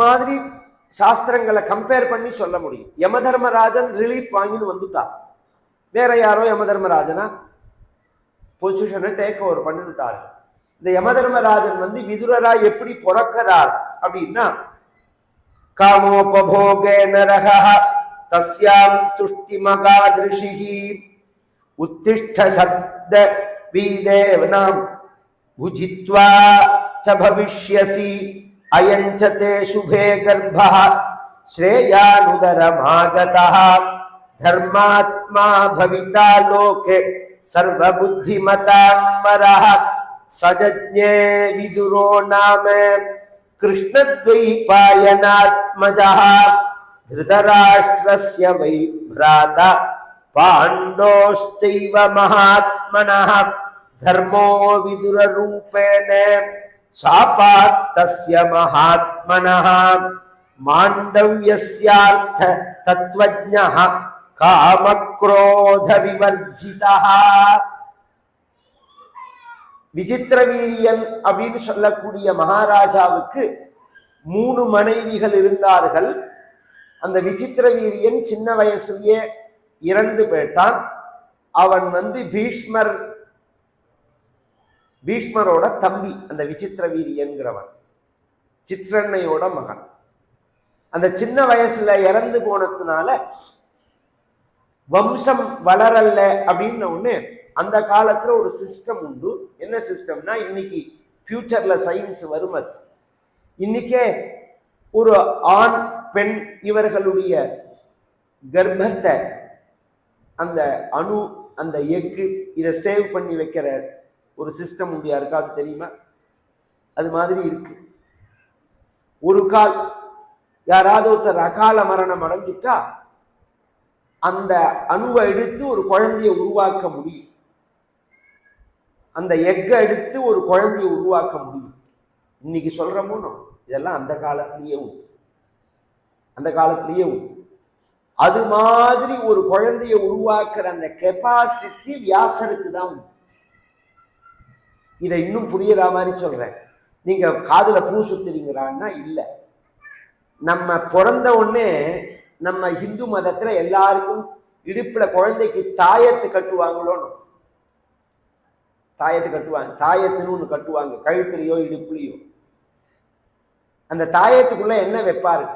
மாதிரி சாஸ்திரங்களை கம்பேர் பண்ணி சொல்ல முடியும். யம தர்மராஜன் ரிலீஃப் வாங்கின்னு வந்துட்டான் வேற யாரோ யம தர்மராஜனா பொசிஷனை டேக் ஓவர் பண்ணிட்டாரு இந்த யம தர்மராஜன் வந்து விதுரரா எப்படி பிறக்கிறார் அப்படின்னா காமோபோகே நரக தஸ்யாம் துஷ்டி மகா மகாதிருஷி உத்திஷ்ட சப்த வீதேவனாம் புஜித்வா ச பவிஷ்யசி. अयञ्च ते शुभे गर्भः श्रेयानुदरमागतः। धर्मात्मा भविता लोके सर्वबुद्धिमताम्बरः सजज्ञे विदुरो नाम कृष्णद्वैपायनात्मजः। धृतराष्ट्रस्य वै भ्राता पाण्डोश्चैव महात्मनः। धर्मो विदुररूपेण சாபாத்தஸ்ய மகாத்மனः மாண்டவியசியார்த்த தத்வஜ்ஞः காமக்ரோத விவர்ஜித விசித்திர வீரியன் அப்படின்னு சொல்லக்கூடிய மகாராஜாவுக்கு மூணு மனைவிகள் இருந்தார்கள். அந்த விசித்திர வீரியன் சின்ன வயசுலேயே இறந்து போயிட்டான். அவன் வந்து பீஷ்மர் பீஷ்மரோட தம்பி அந்த விசித்திர வீரியன்கிறவன் சித்திரன்னையோட மகன். அந்த சின்ன வயசுல இறந்து போனதுனால வம்சம் வளரல்ல அப்படின்னு ஒண்ணு அந்த காலத்துல ஒரு சிஸ்டம் உண்டு. என்ன சிஸ்டம்னா இன்னைக்கு ஃபியூச்சர்ல சயின்ஸ் வரும் அது. இன்னைக்கே ஒரு ஆண் பெண் இவர்களுடைய கர்ப்பத்தை அந்த அணு அந்த எக்கு இதை சேவ் பண்ணி வைக்கிற ஒரு சிஸ்டம் உண்டு யாருக்காவது தெரியுமா? அது மாதிரி இருக்கு. ஒரு கால் யாராவது ஒருத்தர் அகால மரணம் அடைஞ்சிட்டா அந்த அணுவை எடுத்து ஒரு குழந்தையை உருவாக்க முடியும். அந்த எக்கை எடுத்து ஒரு குழந்தையை உருவாக்க முடியும். இன்னைக்கு சொல்றமோனோ இதெல்லாம் அந்த காலத்திலேயே உண்டு. அந்த காலத்திலேயே உண்டு. அது மாதிரி ஒரு குழந்தையை உருவாக்குற அந்த கெப்பாசிட்டி வியாசருக்கு தான் உண்டு. இதை இன்னும் புரியற மாதிரி சொல்றேன். நீங்க காதுல பூ சுத்துறீங்களான்னா இல்லை. நம்ம பிறந்த உடனே நம்ம இந்து மதத்துல எல்லாருக்கும் இடுப்புல குழந்தைக்கு தாயத்து கட்டுவாங்களோன்னு. தாயத்து கட்டுவாங்க. தாயத்துன்னு ஒன்று கட்டுவாங்க. கழுத்துலையோ இடுப்புலையோ. அந்த தாயத்துக்குள்ள என்ன வைப்பாரு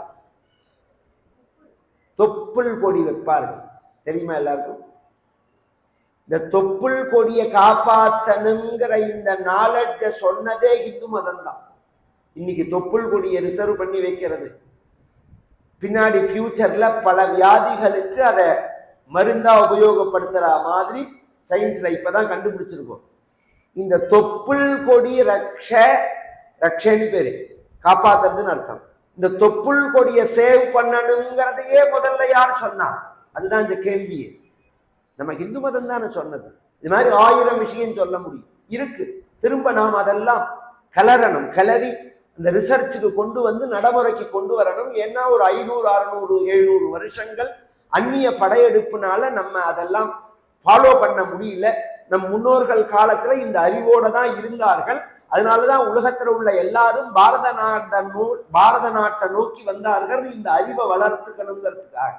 தொப்புள் கொடி வைப்பாரு தெரியுமா எல்லாருக்கும்? இந்த தொப்புள் கொடியை காப்பாத்தனுங்கிற இந்த நாலெட்ஜ சொன்னதே இந்து மதம் தான் இன்னைக்கு தொப்புள் கொடியை ரிசர்வ் பண்ணி வைக்கிறது. பின்னாடி ஃபியூச்சர்ல பல வியாதிகளுக்கு அதை மருந்தா உபயோகப்படுத்துற மாதிரி சயின்ஸ்ல இப்பதான் கண்டுபிடிச்சிருக்கோம். இந்த தொப்புள் கொடி ரக்ஷ ரக்ஷன்னு பேரு. காப்பாத்துறதுன்னு அர்த்தம். இந்த தொப்புள் கொடியை சேவ் பண்ணணுங்கிறதையே முதல்ல யார் சொன்னா? அதுதான் இந்த கேள்வியே. நம்ம ஹிந்து மதம் தானே சொன்னது. இது மாதிரி ஆயிரம் விஷயம் சொல்ல முடியும். இருக்கு. திரும்ப நாம் அதெல்லாம் கலரணும். கலரி இந்த ரிசர்ச்சுக்கு கொண்டு வந்து நடைமுறைக்கு கொண்டு வரணும். ஏன்னா ஒரு ஐநூறு அறுநூறு எழுநூறு வருஷங்கள் அந்நிய படையெடுப்புனால நம்ம அதெல்லாம் ஃபாலோ பண்ண முடியல. நம் முன்னோர்கள் காலத்துல இந்த அறிவோட தான் இருந்தார்கள். அதனாலதான் உலகத்துல உள்ள எல்லாரும் பாரத நாட்டை நோ பாரத நாட்டை நோக்கி வந்தார்கள். இந்த அறிவை வளர்த்துக்கணுங்கிறதுக்காக.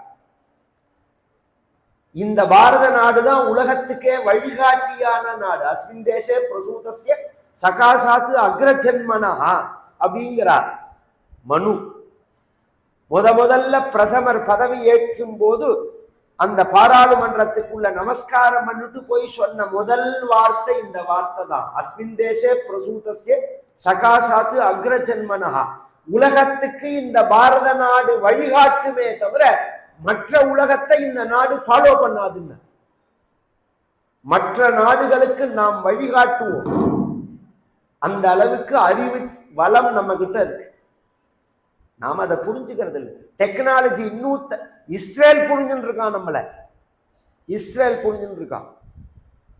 இந்த பாரத நாடு தான் உலகத்துக்கே வழிகாட்டியான நாடு. அஸ்மின் தேசே பிரசூதசிய சகாசாத்து அக்ரஜன்மனா அப்படிங்கிறார். மனு. முத முதல்ல பிரதமர் பதவி ஏற்றும் போது அந்த பாராளுமன்றத்துக்குள்ள நமஸ்காரம் பண்ணிட்டு போய் சொன்ன முதல் வார்த்தை இந்த வார்த்தை தான். அஸ்மின் தேசே பிரசூதசிய சகாசாத்து அக்ரஜன்மனஹா உலகத்துக்கு இந்த பாரத நாடு வழிகாட்டுமே தவிர மற்ற உலகத்தை இந்த நாடு ஃபாலோ பண்ணாதுன்னு மற்ற நாடுகளுக்கு நாம் வழிகாட்டுவோம். அந்த அளவுக்கு அறிவு வளம் நம்ம கிட்ட இருக்கு. நாம் அதை புரிஞ்சுக்கிறது இல்லை. டெக்னாலஜி இன்னும் த- இஸ்ரேல் புரிஞ்சுட்டு இருக்கான் நம்மளை. இஸ்ரேல் புரிஞ்சுட்டு இருக்கான்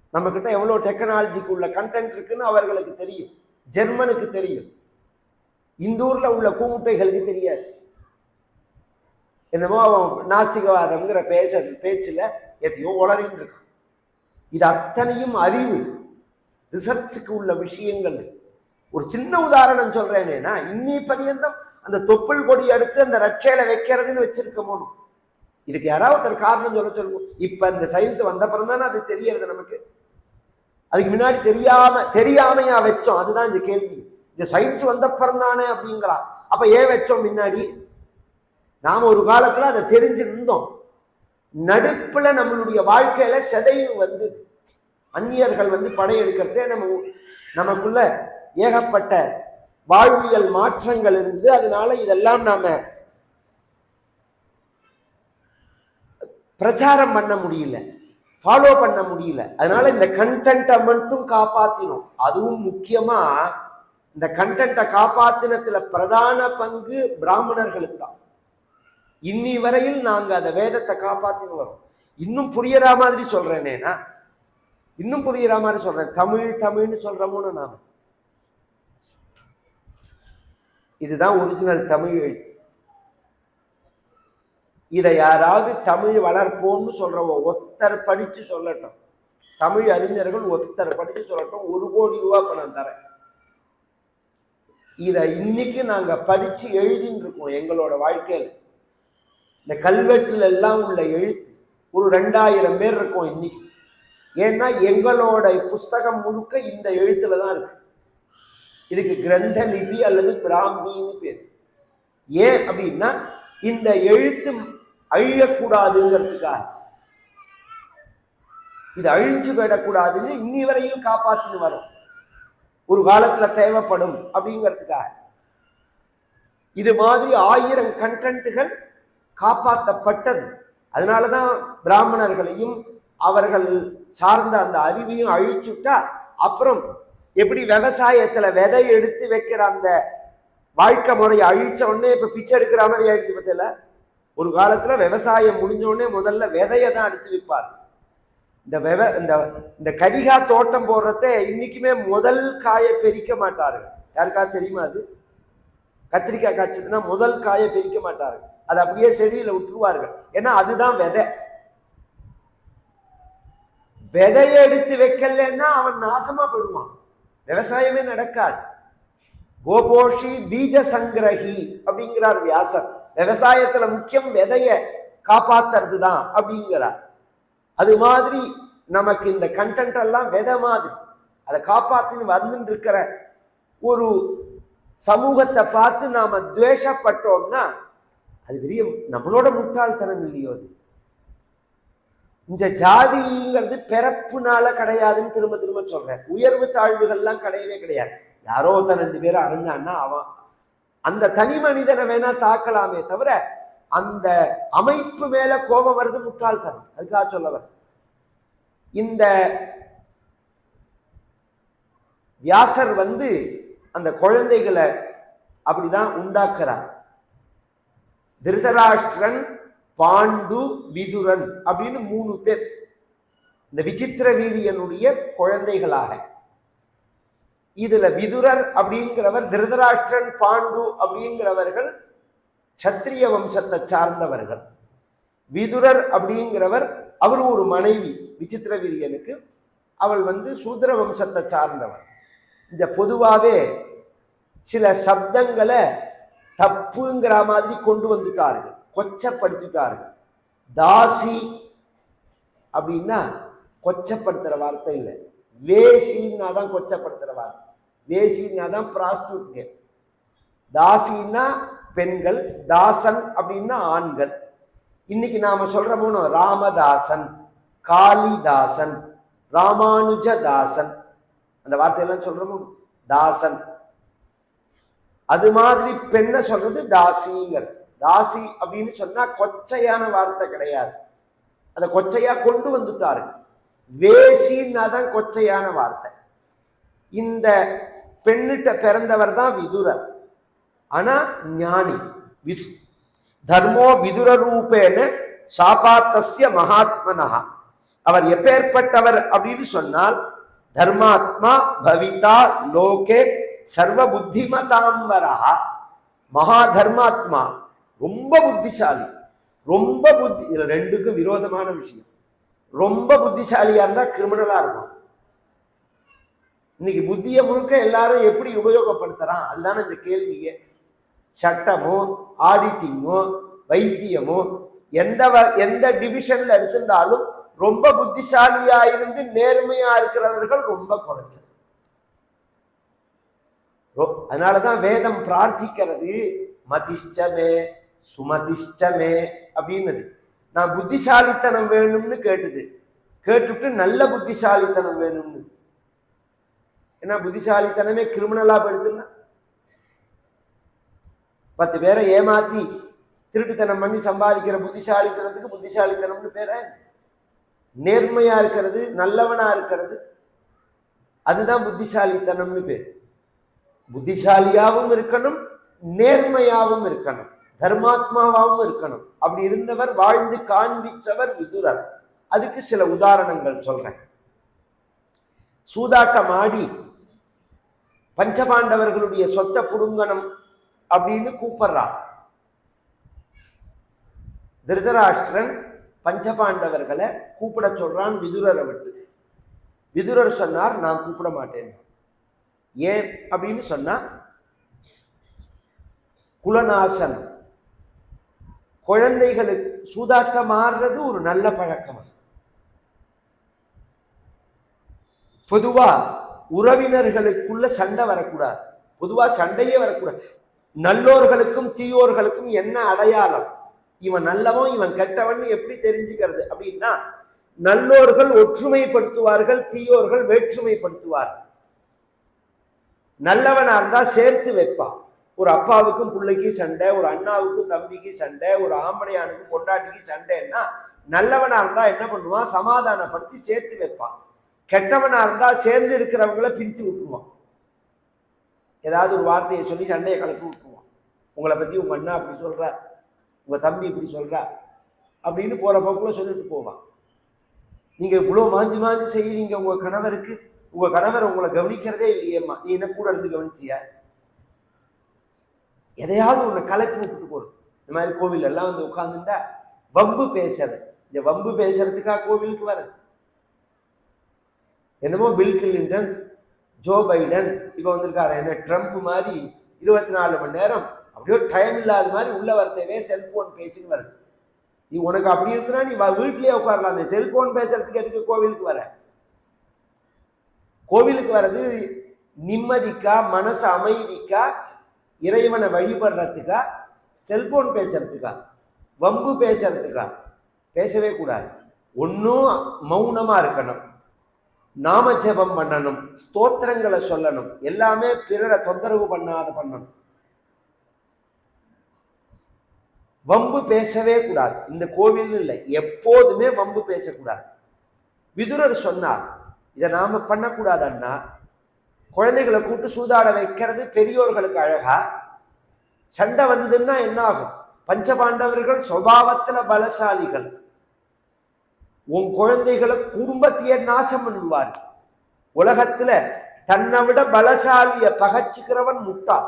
நம்ம கிட்ட எவ்வளோ டெக்னாலஜிக்கு உள்ள கண்டென்ட் இருக்குன்னு அவர்களுக்கு தெரியும். ஜெர்மனுக்கு தெரியும். இந்த ஊரில் உள்ள கூமுட்டைகளுக்கு தெரியாது. என்னமோ அவன் நாஸ்திகவாதம்ங்கிற பேச பேச்சில் எதையோ உளறின்னு இருக்கான். இது அத்தனையும் அறிவு. ரிசர்ச்சுக்கு உள்ள விஷயங்கள். ஒரு சின்ன உதாரணம் சொல்றேனேனா இன்னி பரியந்தம் அந்த தொப்புள் கொடி எடுத்து அந்த ரட்சையில வைக்கிறதுன்னு வச்சிருக்க போகணும் இதுக்கு யாராவது ஒருத்தர் காரணம் சொல்ல சொல்லுவோம் இப்ப இந்த சயின்ஸ் வந்த பிறந்தானே அது தெரியறது நமக்கு? அதுக்கு முன்னாடி தெரியாம தெரியாமையா வச்சோம். அதுதான் இந்த கேள்வி. இந்த சயின்ஸ் வந்த பிறந்தானே அப்படிங்கிறா அப்ப ஏன் வச்சோம் முன்னாடி? நாம் ஒரு காலத்தில் அதை தெரிஞ்சிருந்தோம். நடுப்பில் நம்மளுடைய வாழ்க்கையில் சிதைவு வந்து அந்நியர்கள் வந்து படையெடுக்கிறதே நம்ம நமக்குள்ள ஏகப்பட்ட வாழ்வியல் மாற்றங்கள் இருந்து அதனால இதெல்லாம் நாம பிரச்சாரம் பண்ண முடியல. ஃபாலோ பண்ண முடியல. அதனால இந்த கண்டென்ட்டை மட்டும் காப்பாத்தினோம். அதுவும் முக்கியமா இந்த கண்டென்ட்டை காப்பாத்தினத்துல பிரதான பங்கு பிராமணர்களுக்கு தான் இன்னி வரையில் நாங்கள் அந்த வேதத்தை காப்பாற்றின்னு வரோம் இன்னும் புரியற மாதிரி சொல்றேனேனா இன்னும் புரியுற மாதிரி சொல்றேன். தமிழ் தமிழ்னு சொல்றோமோன்னு நாம இதுதான் ஒரிஜினல் தமிழ் எழுத்து. இதை யாராவது தமிழ் வளர்ப்போம்னு சொல்றவோ ஒத்தர் படிச்சு சொல்லட்டும். தமிழ் அறிஞர்கள் ஒத்தர் படிச்சு சொல்லட்டும். ஒரு கோடி ரூபா பணம் தரேன். இதை இன்னைக்கு நாங்க படிச்சு எழுதின்னு இருக்கோம் எங்களோட வாழ்க்கையில். இந்த கல்வெட்டில் எல்லாம் உள்ள எழுத்து ஒரு ரெண்டாயிரம் பேர் இருக்கும் இன்னைக்கு. ஏன்னா எங்களோட புஸ்தகம் முழுக்க இந்த எழுத்துல தான் இருக்கு. இதுக்கு கிரந்த லிபி அல்லது பிராமின்னு பேர். ஏன் அப்படின்னா இந்த எழுத்து அழியக்கூடாதுங்கிறதுக்காக. இது அழிஞ்சு விடக்கூடாதுன்னு இன்னி வரையும் காப்பாத்தின்னு வரும். ஒரு காலத்துல தேவைப்படும் அப்படிங்கிறதுக்காக. இது மாதிரி ஆயிரம் கண்டென்ட்டுகள் காப்பாற்றப்பட்டது. அதனால தான் பிராமணர்களையும் அவர்கள் சார்ந்த அந்த அறிவையும் அழிச்சுட்டா அப்புறம் எப்படி விவசாயத்துல விதை எடுத்து வைக்கிற அந்த வாழ்க்கை முறையை அழிச்ச உடனே இப்ப பிச்சை எடுக்கிற மாதிரி ஆயிடுச்சு பத்தில ஒரு காலத்துல விவசாயம் முடிஞ்ச உடனே முதல்ல விதையை தான் அடித்து விற்பார் இந்த வெவ இந்த இந்த கரிகா தோட்டம் போடுறத இன்னைக்குமே முதல் காயை பெரிக்க மாட்டார்கள். யாருக்காவது தெரியுமா அது? கத்திரிக்காய் காய்ச்சதுன்னா முதல் காயை பிரிக்க மாட்டார்கள். அது அப்படியே செடியில விட்டுருவார்கள். ஏன்னா அதுதான் விதை. விதையை எடுத்து வைக்கலன்னா அவன் நாசமா போயிடுவான். விவசாயமே நடக்காது. கோபோஷி பீஜ சங்கிரகி அப்படிங்கிறார் வியாசர். விவசாயத்துல முக்கியம் விதைய காப்பாத்துறது தான் அப்படிங்கிறார். அது மாதிரி நமக்கு இந்த கண்டென்ட் எல்லாம் விதை மாதிரி. அதை காப்பாத்தின்னு வந்துட்டு இருக்கிற ஒரு சமூகத்தை பார்த்து நாம துவேஷப்பட்டோம்னா அது பெரிய நம்மளோட முட்டாள்தனம் இல்லையோ அது? இந்த ஜாதிங்கிறது பிறப்புனால கிடையாதுன்னு திரும்ப திரும்ப சொல்றேன். உயர்வு தாழ்வுகள்லாம் கிடையவே கிடையாது. யாரோ ஒருத்தன் ரெண்டு பேரும் அடைஞ்சான்னா அவன் அந்த தனி மனிதனை வேணா தாக்கலாமே தவிர அந்த அமைப்பு மேல கோபம் வருது முட்டாள்தனம். அதுக்காக சொல்லவர் இந்த வியாசர் வந்து அந்த குழந்தைகளை அப்படிதான் உண்டாக்குறார். திருதராஷ்டிரன் பாண்டு விதுரன் அப்படின்னு மூணு பேர். இந்த விசித்திர வீரியனுடைய குழந்தைகளாக. இதுல விதுரர் அப்படிங்கிறவர் திருதராஷ்டிரன் பாண்டு அப்படிங்கிறவர்கள் சத்திரிய வம்சத்தை சார்ந்தவர்கள். விதுரர் அப்படிங்கிறவர் அவர் ஒரு மனைவி விசித்திர வீரியனுக்கு. அவள் வந்து சூத்திர வம்சத்தை சார்ந்தவர் இந்த பொதுவாகவே சில சப்தங்களை தப்புங்கிற மாதிரி கொண்டு வந்துட்டார்கள் கொச்சப்படுத்திட்டார்கள். தாசி அப்படின்னா கொச்சப்படுத்துகிற வார்த்தை இல்லை. வேசின்னா தான் கொச்சப்படுத்துகிற வார்த்தை. வேசின்னா தான் பிராஸ்டியூட்ங்க தாசின்னா பெண்கள் தாசன் அப்படின்னா ஆண்கள். இன்னைக்கு நாம சொல்றோமோ ராமதாசன் காளிதாசன் ராமானுஜதாசன். அந்த வார்த்தையெல்லாம் சொல்றோமோ தாசன். அது மாதிரி பெண்ணை சொல்றது தாசிங்கிறது தாசி அப்படின்னு சொன்னா கொச்சையான வார்த்தை கிடையாது. அதை கொச்சையா கொண்டு வந்துட்டாரு. வேசின்னா தான் கொச்சையான வார்த்தை. இந்த பெண்ணிட்ட பிறந்தவர் தான் விதுரர். ஆனா ஞானி விது தர்மோ விதுர ரூபேன சாபாத்தஸ்ய மகாத்மனஹா. அவர் எப்பேற்பட்டவர் அப்படின்னு சொன்னால் தர்மாத்மா பவிதா லோகே சர்வ புத்திமதாம்பரா மகா தர்மாத்மா ரொம்ப புத்திசாலி. ரொம்ப புத்தி இது ரெண்டுக்கும் விரோதமான விஷயம். ரொம்ப புத்திசாலியா இருந்தா கிரிமினலா இருக்கும் இன்னைக்கு புத்தியை முழுக்க எல்லாரும் எப்படி உபயோகப்படுத்துறான்? அதுதானே இந்த கேள்வியே. சட்டமோ ஆடிட்டிங்கோ வைத்தியமோ எந்த வ- எந்த டிவிஷன்ல எடுத்திருந்தாலும் ரொம்ப புத்திசாலியா இருந்து நேர்மையா இருக்கிறவர்கள் ரொம்ப குறைச்சது அதனால தான் வேதம் பிரார்த்திக்கிறது மதிஷ்டமே சுமதிஷ்டமே அப்படின்னது. நான் புத்திசாலித்தனம் வேணும்னு கேட்டுது. கேட்டுட்டு நல்ல புத்திசாலித்தனம் வேணும்னு. ஏன்னா புத்திசாலித்தனமே கிரிமினலாக படுத்துன்னா பத்து பேரை ஏமாத்தி திருட்டுத்தனம் பண்ணி சம்பாதிக்கிற புத்திசாலித்தனத்துக்கு புத்திசாலித்தனம்னு பேர நேர்மையா இருக்கிறது நல்லவனா இருக்கிறது. அதுதான் புத்திசாலித்தனம்னு பேர். புத்திசாலியாவும் இருக்கணும் நேர்மையாவும் இருக்கணும் தர்மாத்மாவாவும் இருக்கணும். அப்படி இருந்தவர் வாழ்ந்து காண்பிச்சவர் விதுரர். அதுக்கு சில உதாரணங்கள் சொல்றேன். சூதாட்டம் ஆடி பஞ்சபாண்டவர்களுடைய சொத்தை புடுங்கணும் அப்படின்னு கூப்பிடுறான். திருதராஷ்டிரன் பஞ்சபாண்டவர்களை கூப்பிட சொல்றான் விதுரரை விட்டு. விதுரர் சொன்னார் நான் கூப்பிட மாட்டேன். ஏன் அப்படின்னு சொன்னா குலநாசன் குழந்தைகளுக்கு சூதாட்டம் ஆடுறது ஒரு நல்ல பழக்கம். பொதுவா உறவினர்களுக்குள்ள சண்டை வரக்கூடாது. பொதுவா சண்டையே வரக்கூடாது. நல்லோர்களுக்கும் தீயோர்களுக்கும் என்ன அடையாளம்? இவன் நல்லவன் இவன் கெட்டவன் எப்படி தெரிஞ்சுக்கிறது அப்படின்னா நல்லோர்கள் ஒற்றுமைப்படுத்துவார்கள் தீயோர்கள் வேற்றுமைப்படுத்துவார்கள். நல்லவனாக இருந்தால் சேர்த்து வைப்பான். ஒரு அப்பாவுக்கும் பிள்ளைக்கும் சண்டை ஒரு அண்ணாவுக்கும் தம்பிக்கு சண்டை ஒரு ஆம்படையானுக்கும் பொண்டாட்டிக்கு சண்டைன்னா நல்லவனாக இருந்தால் என்ன பண்ணுவான்? சமாதானப்படுத்தி சேர்த்து வைப்பான். கெட்டவனாக இருந்தால் சேர்ந்து இருக்கிறவங்கள பிரித்து விட்டுருவான் ஏதாவது ஒரு வார்த்தையை சொல்லி சண்டையை கலக்கி விட்டுருவான் உங்களை பற்றி உங்கள் அண்ணா அப்படி சொல்கிற உங்கள் தம்பி இப்படி சொல்கிறா அப்படின்னு போகிற போக்குள்ள சொல்லிட்டு போவான். நீங்கள் இவ்வளோ மாஞ்சி மாஞ்சி செய்கிறீங்க உங்கள் கணவருக்கு. உங்க கணவர் உங்களை கவனிக்கிறதே இல்லையேம்மா. நீ என்ன கூட இருந்து கவனிச்சியா? எதையாவது உன்னை கலப்பி விட்டுட்டு போடும் இந்த மாதிரி கோவில் எல்லாம் வந்து உட்காந்துட்டா வம்பு பேசுறது இந்த வம்பு பேசுறதுக்காக கோவிலுக்கு வர்றது என்னமோ பில் கிளின்டன் ஜோ பைடன் இப்போ வந்திருக்காரு. என்ன ட்ரம்ப் மாதிரி இருபத்தி நாலு மணி நேரம் அப்படியே டைம் இல்லாத மாதிரி உள்ள வரத்தவே செல்போன் பேச்சுன்னு வருது நீ உனக்கு அப்படி இருக்குன்னா நீ வீட்லயே உட்காரலாம். அந்த செல்போன் பேசுறதுக்கு எதுக்கு கோவிலுக்கு வர? கோவிலுக்கு வர்றது நிம்மதிக்கா மனசு அமைதிக்கா இறைவனை வழிபடுறதுக்கா செல்போன் பேசுறதுக்கா வம்பு பேசுறதுக்கா? பேசவே கூடாது. ஒன்றும் மௌனமாக இருக்கணும். நாம ஜெபம் பண்ணணும். ஸ்தோத்திரங்களை சொல்லணும். எல்லாமே பிறரை தொந்தரவு பண்ணாத பண்ணணும். வம்பு பேசவே கூடாது. இந்த கோவில் இல்லை. எப்போதுமே வம்பு பேசக்கூடாது. விதுரர் சொன்னார் இதை நாம் பண்ணக்கூடாதுன்னா குழந்தைகளை கூட்டு சூதாட வைக்கிறது பெரியோர்களுக்கு அழகா? சண்டை வந்ததுன்னா என்ன ஆகும் பஞ்சபாண்டவர்கள் சுபாவத்தில் பலசாலிகள். உன் குழந்தைகளை குடும்பத்தையே நாசம் பண்ணுவார். உலகத்துல தன்னை விட பலசாலிய பகைச்சுக்கிறவன் முட்டாள்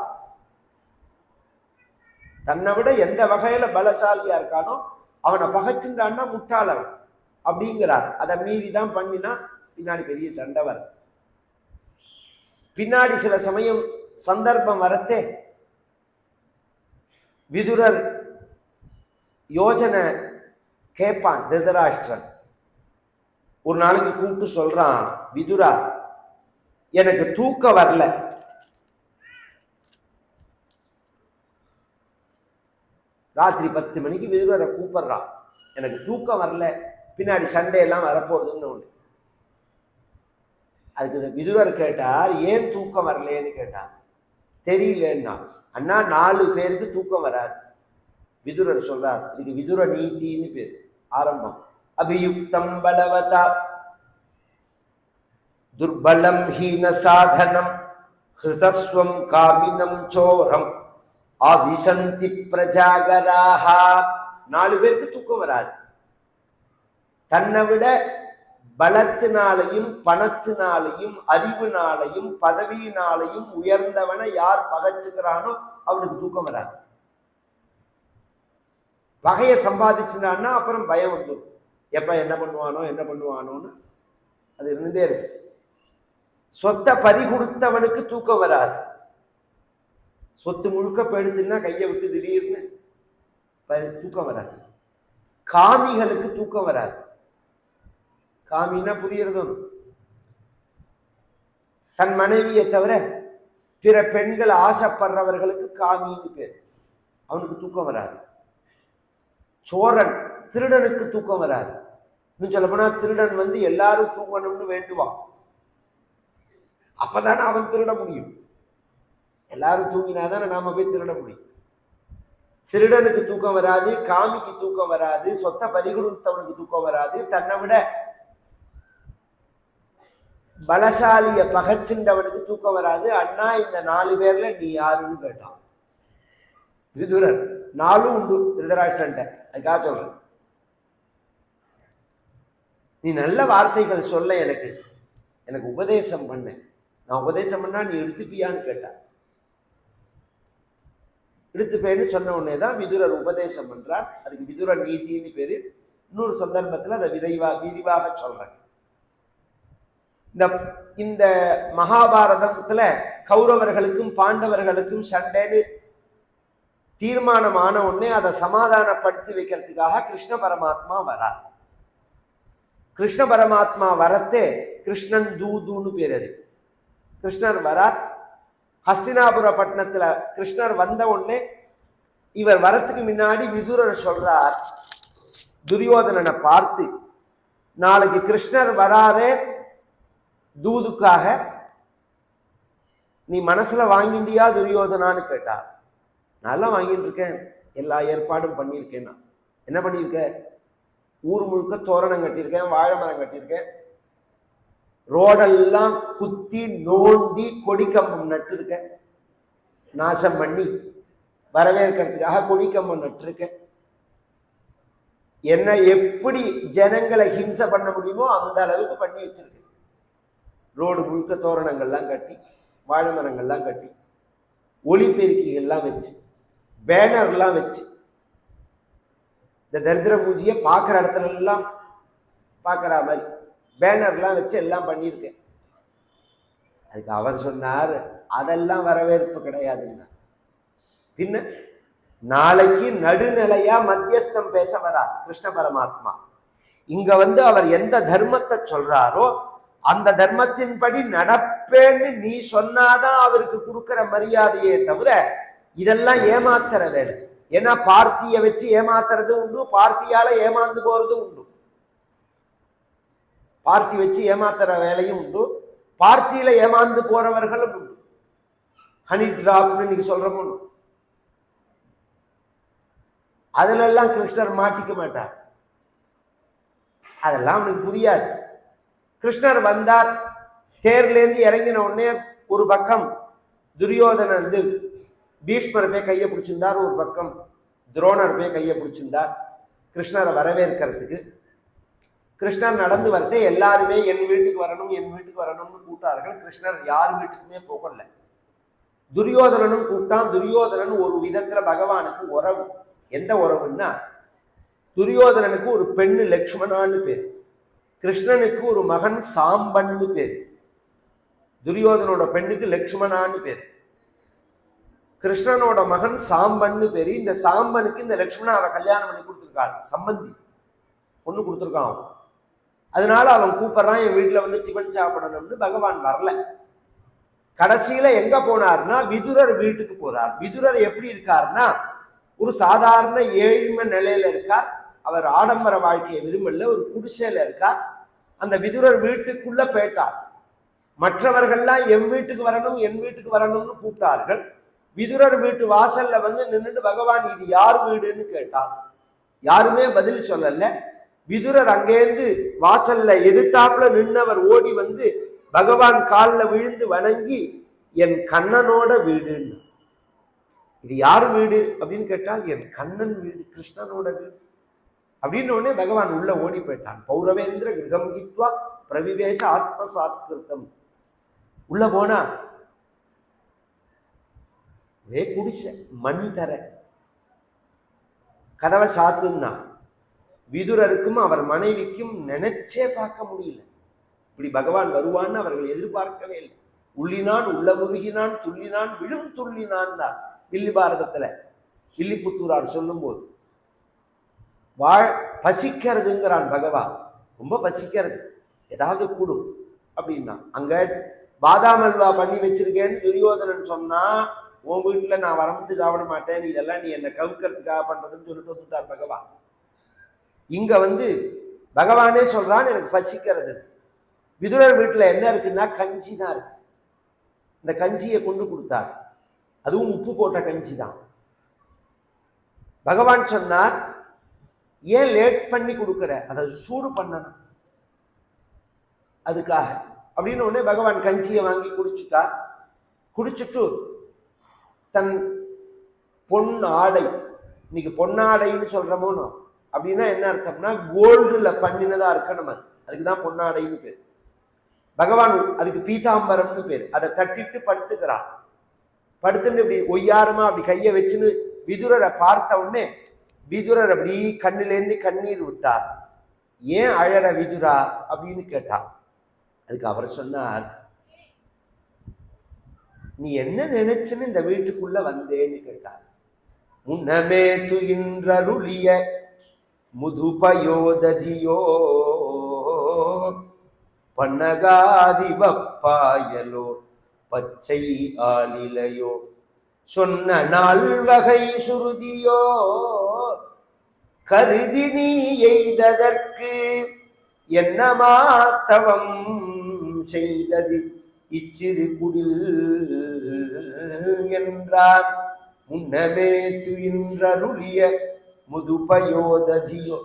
தன்னை விட எந்த வகையில பலசாலியா இருக்கானோ அவனை பகைச்சுட்டான்னா முட்டாளவன். அப்படிங்கிறார். அதை மீறி தான் பண்ணினா பின்னாடி பெரிய சண்டை வரும். பின்னாடி சில சமயம் சந்தர்ப்பம் வரத்தே விதுரர் யோஜனை கேட்பான் திருதராஷ்டிரன். ஒரு நாளைக்கு கூப்பிட்டு சொல்றான் விதுரா எனக்கு தூக்கம் வரல. ராத்திரி பத்து மணிக்கு விதுரரை கூப்பிடுறான். எனக்கு தூக்கம் வரல. பின்னாடி சண்டையெல்லாம் வரப்போகுதுன்னு ஒன்று அதுக்கு விதுவர் கேட்டார் ஏன் தூக்கம் வரலேன்னு கேட்டார் தெரியலன்னா. அண்ணா நாலு பேருக்கு தூக்கம் வராது. விதுரர் சொல்றார் இதுக்கு விதுர நீதின்னு பேர். ஆரம்பம். அபியுக்தம் பலவதா. துர்பலம் ஹீன சாதனம். ஹிருதஸ்வம் காமினம் சோரம். ஆவிசந்தி பிரஜாகராக நாலு பேருக்கு தூக்கம் வராது. தன்னை விட பலத்தினாலையும் பணத்தினாலையும் அறிவுனாலையும் பதவியினாலையும் உயர்ந்தவனை யார் பகச்சுக்கிறானோ அவனுக்கு தூக்கம் வராது. பகையை சம்பாதிச்சுனான்னா அப்புறம் பயம் வந்துடும் எப்ப என்ன பண்ணுவானோ என்ன பண்ணுவானோன்னு அது இருந்துட்டே இருக்கு. சொத்தை பறி கொடுத்தவனுக்கு தூக்கம் வராது. சொத்து முழுக்க போயிடுச்சுன்னா கையை விட்டு திடீர்னு தூக்கம் வராது. காமிகளுக்கு தூக்கம் வராது. காமின்னா புதியதும் தன் மனைவியை தவிர பிற பெண்கள் ஆசைப்படுறவர்களுக்கு காமின்னு பேர். அவனுக்கு தூக்கம் வராது. சோரன் திருடனுக்கு தூக்கம் வராது. இன்னும் சொல்ல போனா திருடன் வந்து எல்லாரும் தூங்கணும்னு வேண்டுவான். அப்பதானே அவன் திருட முடியும். எல்லாரும் தூங்கினாதானே நாம போய் திருட முடியும். திருடனுக்கு தூக்கம் வராது காமிக்கு தூக்கம் வராது சொத்தை பறிகொடுத்தவனுக்கு தூக்கம் வராது. தன்னை விட பலசாலிய பகச்சின்றவனுக்கு தூக்கம் வராது. அண்ணா இந்த நாலு பேர்ல நீ யாருன்னு கேட்டான். விதுரன் நாலும் உண்டு திருதராஷ்டிரன்ட்ட. அதுக்காக சொல்றேன். நீ நல்ல வார்த்தைகள் சொல்ல எனக்கு. எனக்கு உபதேசம் பண்ண. நான் உபதேசம் பண்ணா நீ எடுத்துப்பியான்னு கேட்டா. எடுத்துப்பேன்னு சொன்ன உடனே தான் விதுரர் உபதேசம் பண்றார். அதுக்கு விதுர நீதின்னு பேரு. இன்னொரு சந்தர்ப்பத்தில் அதை விரைவா விரிவாக சொல்றேன். இந்த இந்த மகாபாரதத்துல கௌரவர்களுக்கும் பாண்டவர்களுக்கும் சண்டைன்னு தீர்மானமான உடனே அதை சமாதானப்படுத்தி வைக்கிறதுக்காக கிருஷ்ண பரமாத்மா வரார் கிருஷ்ண பரமாத்மா வரத்தே கிருஷ்ணன் தூதுன்னு பேர் அது. கிருஷ்ணர் வரார். ஹஸ்தினாபுர பட்டணத்துல கிருஷ்ணர் வந்த உடனே இவர் வரத்துக்கு முன்னாடி விதுரர் சொல்றார். துரியோதனனை பார்த்து நாளைக்கு கிருஷ்ணர் வராதே தூதுக்காக நீ மனசுல வாங்கிண்டியா துரியோதனான்னு கேட்டார் நல்லா வாங்கிட்டு இருக்கேன். எல்லா ஏற்பாடும் பண்ணியிருக்கேன் நான். என்ன பண்ணியிருக்க? ஊர் முழுக்க தோரணம் கட்டியிருக்கேன் வாழை மரம் கட்டியிருக்கேன். ரோடெல்லாம் குத்தி நோண்டி கொடிக்கம்பம் நட்டிருக்கேன். நாசம் பண்ணி வரவேற்கிறதுக்காக கொடிக்கம்பம் நட்டிருக்கேன். என்ன எப்படி ஜனங்களை ஹிம்சை பண்ண முடியுமோ அந்த அளவுக்கு பண்ணி வச்சிருக்கேன். ரோடு முழுக்க தோரணங்கள்லாம் கட்டி வாழை மரங்கள்லாம் கட்டி ஒளிபெருக்கிகள்லாம் வச்சு பேனர்லாம் வச்சு இந்த தரித்திர பூஜையை பார்க்குற இடத்துல எல்லாம் பார்க்குற மாதிரி பேனர்லாம் வச்சு எல்லாம் பண்ணியிருக்கேன். அதுக்கு அவர் சொன்னார் அதெல்லாம் வரவேற்பு கிடையாதுன்னா. பின்ன நாளைக்கு நடுநிலையா மத்தியஸ்தம் பேச வரார் கிருஷ்ண பரமாத்மா. இங்க வந்து அவர் எந்த தர்மத்தை சொல்றாரோ அந்த தர்மத்தின்படி நடப்பேன்னு நீ சொன்னாதான் அவருக்கு கொடுக்கிற மரியாதையே தவிர இதெல்லாம் ஏமாத்துற வேலை. ஏன்னா பார்ட்டியை வச்சு ஏமாத்துறது உண்டு பார்த்தியால ஏமாந்து போறது உண்டு. பார்ட்டி வச்சு ஏமாத்துற வேலையும் உண்டு பார்ட்டியில ஏமாந்து போறவர்களும் உண்டு. ஹனி டிராப்னு இன்னைக்கு சொல்றோம் அதுல எல்லாம் கிருஷ்ணர் மாட்டிக்க மாட்டார். அதெல்லாம் அவனுக்கு புரியாது. கிருஷ்ணர் வந்தார். தேர்லேருந்து இறங்கின உடனே ஒரு பக்கம் துரியோதனன் வந்து பீஷ்மர் போய் கையை பிடிச்சிருந்தார் ஒரு பக்கம் துரோணர் போய் கையை பிடிச்சிருந்தார் கிருஷ்ணரை வரவேற்கிறதுக்கு. கிருஷ்ணர் நடந்து வரதே எல்லாருமே என் வீட்டுக்கு வரணும் என் வீட்டுக்கு வரணும்னு கூட்டார்கள் கிருஷ்ணர் யார் வீட்டுக்குமே போகல. துரியோதனனும் கூப்பிட்டான். துரியோதனன் ஒரு விதத்துல பகவானுக்கு உறவு. எந்த உறவுன்னா துரியோதனனுக்கு ஒரு பெண்ணு லக்ஷ்மணான்னு பேர். கிருஷ்ணனுக்கு ஒரு மகன் சாம்பன்னு பேர். துரியோதனோட பெண்ணுக்கு லக்ஷ்மணான்னு பேர். கிருஷ்ணனோட மகன் சாம்பன்னு பேர். இந்த சாம்பனுக்கு இந்த லக்ஷ்மணாவை கல்யாணம் பண்ணி கொடுத்துருக்காள். சம்பந்தி. பொண்ணு கொடுத்துருக்கான் அவன். அதனால அவன் கூப்பிட்றான் என் வீட்டில் வந்து டிஃபன் சாப்பிடணும்னு பகவான் வரல. கடைசியில எங்க போனார்னா விதுரர் வீட்டுக்கு போறார். விதுரர் எப்படி இருக்காருன்னா ஒரு சாதாரண ஏழ்மை நிலையில இருக்கார். அவர் ஆடம்பர வாழ்க்கையை விரும்பல ஒரு குடிசையில் இருக்கார். அந்த விதுரர் வீட்டுக்குள்ள போயிட்டார். மற்றவர்கள்லாம் என் வீட்டுக்கு வரணும் என் வீட்டுக்கு வரணும்னு கூப்பிட்டார்கள். விதுரர் வீட்டு வாசல்ல வந்து நின்றுட்டு பகவான் இது யார் வீடுன்னு கேட்டார். யாருமே பதில் சொல்லல. விதுரர் அங்கேருந்து வாசல்ல எதிர்த்தாப்புல நின்னவர் ஓடி வந்து பகவான் காலில் விழுந்து வணங்கி என் கண்ணனோட வீடுன்னு. இது யார் வீடு? அப்படின்னு கேட்டால் என் கண்ணன் வீடு கிருஷ்ணனோட வீடு. அப்படின்னு உடனே பகவான் உள்ள ஓடி போயிட்டான். பௌரவேந்திர கிரகம் கித்வா பிரவிவேச ஆத்மசாத்கிருத்தம். உள்ள போனா ஒரே குடிசை மண் தர. கதவை சாத்துன்னா விதுரருக்கும் அவர் மனைவிக்கும் நினைச்சே பார்க்க முடியல. இப்படி பகவான் வருவான்னு அவர்கள் எதிர்பார்க்கவே இல்லை. உள்ளினான் உள்ள முருகினான் துள்ளினான் விழும் துள்ளினான் தான். வில்லி பாரதத்துல வில்லிபுத்தூரார் சொல்லும்போது வாழ் பசிக்கிறதுங்கிறான் பகவான். ரொம்ப பசிக்கிறது. ஏதாவது கொடு. அப்படின்னா அங்கே பாதாம் அல்வா பண்ணி வச்சிருக்கேன்னு துரியோதனன் சொன்னால் உன் வீட்டில் நான் வரம்பு சாப்பிட மாட்டேன். இதெல்லாம் நீ என்னை கவுக்கிறதுக்காக பண்ணுறதுன்னு சொல்லிட்டு வந்துட்டார் பகவான். இங்கே வந்து பகவானே சொல்கிறான் எனக்கு பசிக்கிறது. விதுரர் வீட்டில் என்ன இருக்குன்னா கஞ்சி தான் இருக்கு. இந்த கஞ்சியை கொண்டு கொடுத்தார். அதுவும் உப்பு போட்ட கஞ்சி தான். பகவான் சொன்னார் ஏன் லேட் பண்ணி கொடுக்குற? அதை சூடு பண்ணணும். அதுக்காக. அப்படின்னு உடனே பகவான் கஞ்சியை வாங்கி குடிச்சுட்டா. குடிச்சிட்டு தன் பொன் ஆடை இன்னைக்கு பொன்னாடைன்னு சொல்கிறோமோனோ அப்படின்னா என்ன அர்த்தம்னா கோல்டில் பண்ணினதாக இருக்கணும் அதுக்கு தான் பொன்னாடைன்னு பேர். பகவான் அதுக்கு பீதாம்பரம்னு பேர். அதை தட்டிட்டு படுத்துக்கிறான். படுத்துன்னு இப்படி ஒய்யாரமா அப்படி கையை வச்சுன்னு விதுரரை பார்த்த உடனே விதுரர் அப்படி கண்ணிலேருந்து கண்ணீர் விட்டார். ஏன் அழற விதுரா அப்படின்னு கேட்டார். அதுக்கு அவர் சொன்னார் நீ என்ன நினைச்சுன்னு இந்த வீட்டுக்குள்ள வந்தேன்னு கேட்டார். முன்னமே துயின்றருளிய முதுபயோததியோ பன்னகாதிவப்பாயலோ பச்சை ஆளிலையோ சொன்ன நாள் வகை சுருதியோ கருதி நீ எய்ததற்கு என்ன மாத்தவம் செய்தது? இச்சிறு குடில் என்றார் முன்னமே துயின்றருளிய முதுபயோததியோ.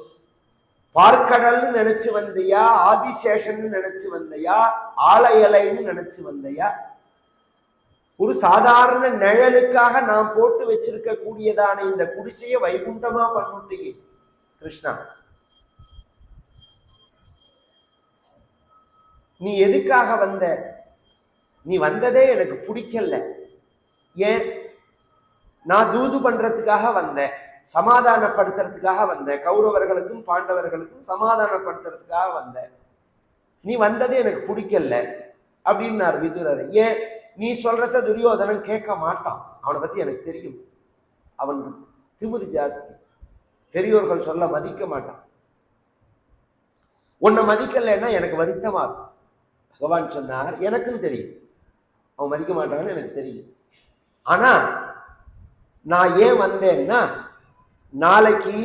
பார்க்கடல்னு நினைச்சு வந்தையா? ஆதிசேஷன் நினைச்சு வந்தையா? ஆலையலைன்னு நினைச்சு வந்தையா? ஒரு சாதாரண நிழலுக்காக நான் போட்டு வச்சிருக்க கூடியதான இந்த குடிசையை வைகுண்டமா பண்ணிட்டீங்க கிருஷ்ணா. நீ எதுக்காக வந்த? நீ வந்ததே எனக்கு பிடிக்கல. ஏன்? நான் தூது பண்றதுக்காக வந்தேன். சமாதானப்படுத்துறதுக்காக வந்தேன். கௌரவர்களுக்கும் பாண்டவர்களுக்கும் சமாதானப்படுத்துறதுக்காக வந்தேன். நீ வந்ததே எனக்கு பிடிக்கல அப்படின்னார் விதுரர். ஏன்? நீ சொல்றத துரியோதனன் கேட்க மாட்டான். அவனை பத்தி எனக்கு தெரியும். அவன் திமிரு ஜாஸ்தி. பெரியோர்கள் சொல்ல மதிக்க மாட்டான். உன்னை மதிக்கலைன்னா எனக்கு வருத்தமா இருக்கும் பகவான் சொன்னார் எனக்கும் தெரியும். அவன் மதிக்க மாட்டான்னு எனக்கு தெரியும். ஆனா நான் ஏன் வந்தேன்னா நாளைக்கு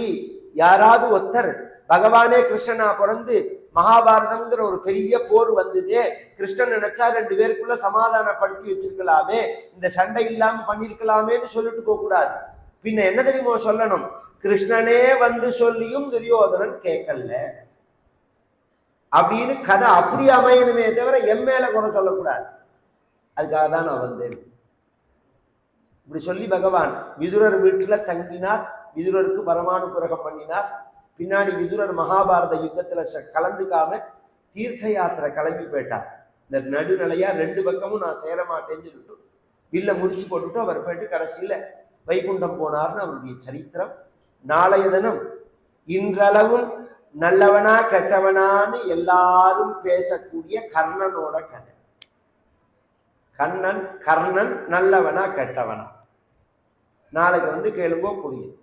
யாராவது ஒருத்தர் பகவானே கிருஷ்ணனா பிறந்து மகாபாரதம்ங்கிற ஒரு பெரிய போர் வந்ததே கிருஷ்ணன் நினைச்சா ரெண்டு பேருக்குள்ள சமாதானப்படுத்தி வச்சிருக்கலாமே இந்த சண்டை இல்லாம பண்ணிருக்கலாமேன்னு சொல்லிட்டு போக கூடாது பின்ன என்ன தெரியுமோ சொல்லணும்? கிருஷ்ணனே வந்து சொல்லியும் துரியோதனன் கேட்கல. அப்படின்னு கதை அப்படி அமையணுமே தவிர என் மேல குறை சொல்லக்கூடாது. அதுக்காக தான் நான் வந்தேன். இப்படி சொல்லி பகவான் விதுரர் வீட்டில் தங்கினார் விதுரருக்கு பரமானுகிரகம் பண்ணினார். பின்னாடி விதுரர் மகாபாரத யுத்தத்தில் ச- கலந்துக்காம தீர்த்த யாத்திரை கிளம்பி போயிட்டார். இந்த நடுநிலையா ரெண்டு பக்கமும் நான் சேரமாட்டேன்னு சொல்லிட்டு வில்ல முடிச்சு போட்டுட்டு அவர் போயிட்டு கடைசியில் வைகுண்டம் போனார்னு அவருடைய சரித்திரம். நாளைய தினம் இன்றளவும் நல்லவனா கெட்டவனான்னு எல்லாரும் பேசக்கூடிய கர்ணனோட கதை. கண்ணன் கர்ணன் நல்லவனா கெட்டவனா? நாளைக்கு வந்து கேளுங்கோ புரியும்